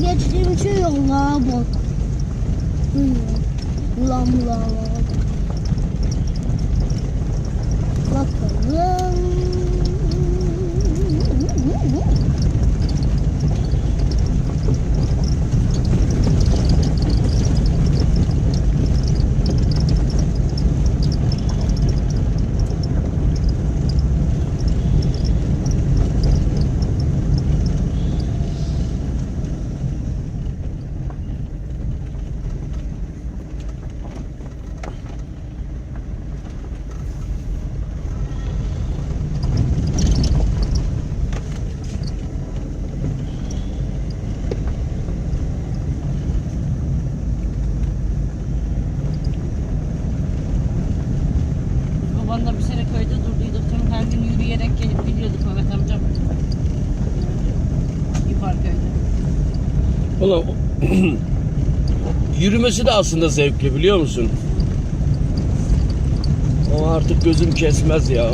geçtiğim için yollara bak. Ulan ulan Bakalım. Babanla bir sene köyde durduyduk. Tam her gün yürüyerek gelip gidiyorduk Mehmet amcam. Yukarıköy'de. Ulan yürümesi de aslında zevkli biliyor musun? Ama artık gözüm kesmez ya.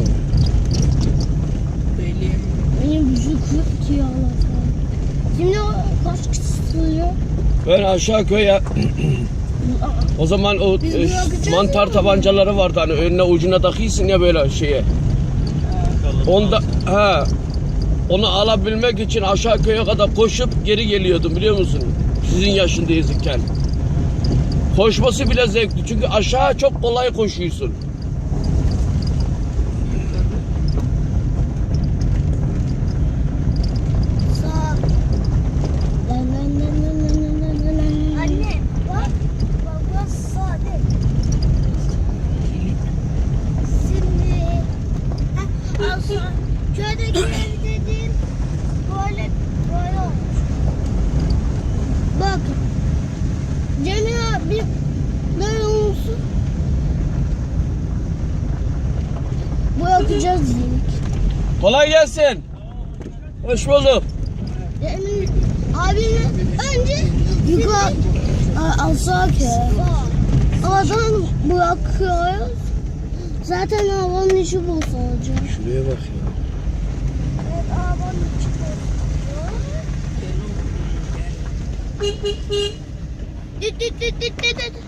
Belli. Benim yüzü kırık diyor Allah'ım. Şimdi o kaç kişi sığıyor? Ben aşağı köye o zaman o e, mantar tabancaları vardı hani önüne ucuna takıyorsun ya böyle şeye. Onda he onu alabilmek için aşağı köye kadar koşup geri geliyordum biliyor musun? Sizin yaşındayızken. Koşması bile zevkli çünkü aşağı çok kolay koşuyorsun. musun? Boyatacağız dedik. Kolay gelsin. Hoş bulduk. Yani, abimi önce yukarı alsak ya. Havadan bırakıyoruz. Zaten havanın içi boş olacak. Şuraya bak ya. Evet havanın içi boş olacak. Dit dit dit dit dit dit dit dit